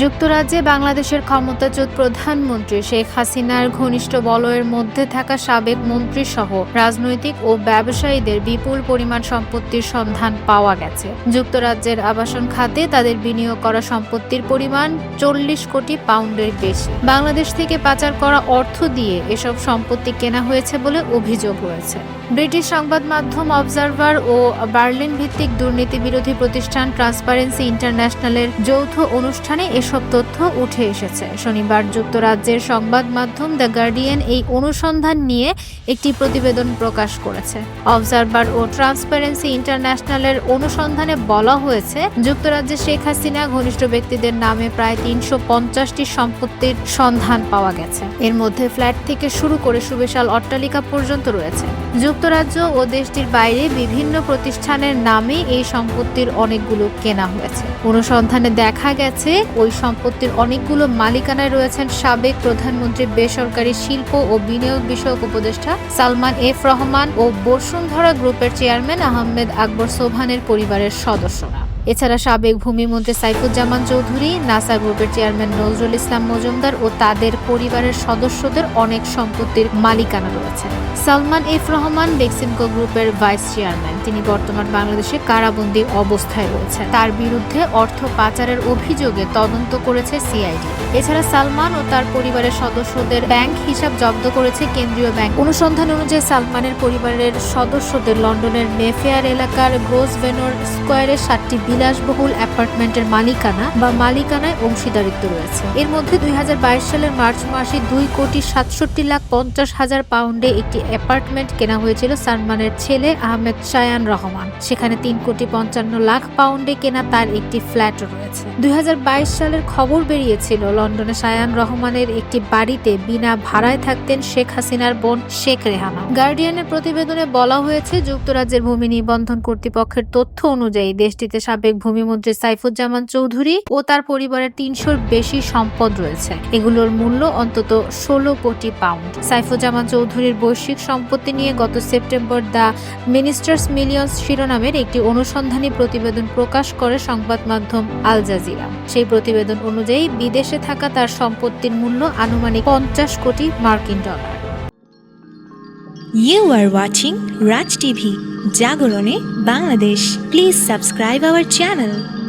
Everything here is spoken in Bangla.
যুক্তরাজ্যে বাংলাদেশের ক্ষমতাচ্যুত প্রধানমন্ত্রী শেখ হাসিনার ঘনিষ্ঠ বলয়ের মধ্যে থাকা সাবেক মন্ত্রী সহ রাজনৈতিক ও ব্যবসায়ীদের বিপুল পরিমাণ সম্পত্তির সন্ধান পাওয়া গেছে। যুক্তরাজ্যের আবাসন খাতে তাদের বিনিয়োগ করা সম্পত্তির পরিমাণ চল্লিশ কোটি পাউন্ডের বেশি। বাংলাদেশ থেকে পাচার করা অর্থ দিয়ে এসব সম্পত্তি কেনা হয়েছে বলে অভিযোগ রয়েছে। ব্রিটিশ সংবাদ মাধ্যম অবজারভার ও বার্লিন ভিত্তিক দুর্নীতি বিরোধী প্রতিষ্ঠান ট্রান্সপারেন্সি ইন্টারন্যাশনালের যৌথ অনুষ্ঠানে এসব তথ্য উঠে এসেছে। শনিবার যুক্তরাজ্যের সংবাদ মাধ্যম দ্য গার্ডিয়ান এই অনুসন্ধান নিয়ে একটি প্রতিবেদন প্রকাশ করেছে। অবজারভার ও ট্রান্সপারেন্সি ইন্টারন্যাশনালের অনুসন্ধানে বলা হয়েছে, যুক্তরাজ্যে শেখ হাসিনা ঘনিষ্ঠ ব্যক্তিদের নামে প্রায় তিনশো পঞ্চাশটি সম্পত্তির সন্ধান পাওয়া গেছে। এর মধ্যে ফ্ল্যাট থেকে শুরু করে সুবিশাল অট্টালিকা পর্যন্ত রয়েছে। যুক্তরাজ্য ও দেশটির বাইরে বিভিন্ন প্রতিষ্ঠানের নামে এই সম্পত্তির অনেকগুলো কেনা হয়েছে। অনুসন্ধানে দেখা গেছে, ওই সম্পত্তির অনেকগুলো মালিকানায় রয়েছেন সাবেক প্রধানমন্ত্রী বেসরকারি শিল্প ও বিনিয়োগ বিষয়ক উপদেষ্টা সালমান এফ রহমান ও বসুন্ধরা গ্রুপের চেয়ারম্যান আহমেদ আকবর সোভানের পরিবারের সদস্যরা। এছাড়া সাবেক ভূমিমন্ত্রী সাইফুজ্জামান চৌধুরী, নাসা গ্রুপের চেয়ারম্যান নজরুল ইসলাম মজুমদার ও তাদের পরিবারের সদস্যদের অনেক সম্পত্তির মালিকানা রয়েছে। সালমান এফ রহমান বেক্সিমকো গ্রুপের ভাইস চেয়ারম্যান। তিনি বর্তমান বাংলাদেশে কারাবন্দী অবস্থায় রয়েছেন। তার বিরুদ্ধে অর্থ পাচারের অভিযোগে তদন্ত করেছে সিআইডি। এছাড়া সালমান ও তার পরিবারের সদস্যদের ব্যাংক হিসাব জব্দ করেছে কেন্দ্রীয় ব্যাংক। অনুসন্ধান অনুযায়ী সালমানের পরিবারের সদস্যদের লন্ডনের মেফেয়ার এলাকার গ্রোস ভেনর স্কোয়ারের সাতটি বিলাসবহুল অ্যাপার্টমেন্টের মালিকানা বা মালিকানায় অংশীদারিত্ব রয়েছে। এর মধ্যে দুই হাজার বাইশ সালের মার্চ মাসে দুই কোটি সাতষট্টি লাখ পঞ্চাশ হাজার পাউন্ডে একটি অ্যাপার্টমেন্ট কেনা হয়েছিল সালমানের ছেলে আহমেদ শায়ান রহমান। সেখানে তিন কোটি পঞ্চান্ন লাখ পাউন্ডে কেনা তার একটি ফ্ল্যাটও রয়েছে। দুই হাজার বাইশ সালের খবর বেরিয়েছিল, লন্ডনে শায়ান রহমানের একটি বাড়িতে বিনা ভাড়ায় থাকতেন শেখ হাসিনার বোন শেখ রেহানা। গার্ডিয়ানের প্রতিবেদনে বলা হয়েছে, যুক্তরাজ্যের ভূমি নিবন্ধন কর্তৃপক্ষের তথ্য অনুযায়ী দেশটিতে সাবেক ভূমিমন্ত্রী সাইফুজ্জামান চৌধুরী ও তার পরিবারের তিনশোর বেশি সম্পদ রয়েছে। এগুলোর মূল্য অন্তত ষোলো কোটি পাউন্ড। সাইফুজ্জামান চৌধুরীর বৈশ্বিক সম্পত্তি নিয়ে গত সেপ্টেম্বর দ্য মিনিস্টার্স মিলিয়ন্স শিরোনামের একটি অনুসন্ধানী প্রতিবেদন প্রকাশ করে সংবাদ মাধ্যম আল জাজিরা। সেই প্রতিবেদন অনুযায়ী বিদেশে থাকা তার সম্পত্তির মূল্য আনুমানিক পঞ্চাশ কোটি মার্কিন dollar. You are watching Raj TV, Jagorone, Bangladesh. Please subscribe our channel.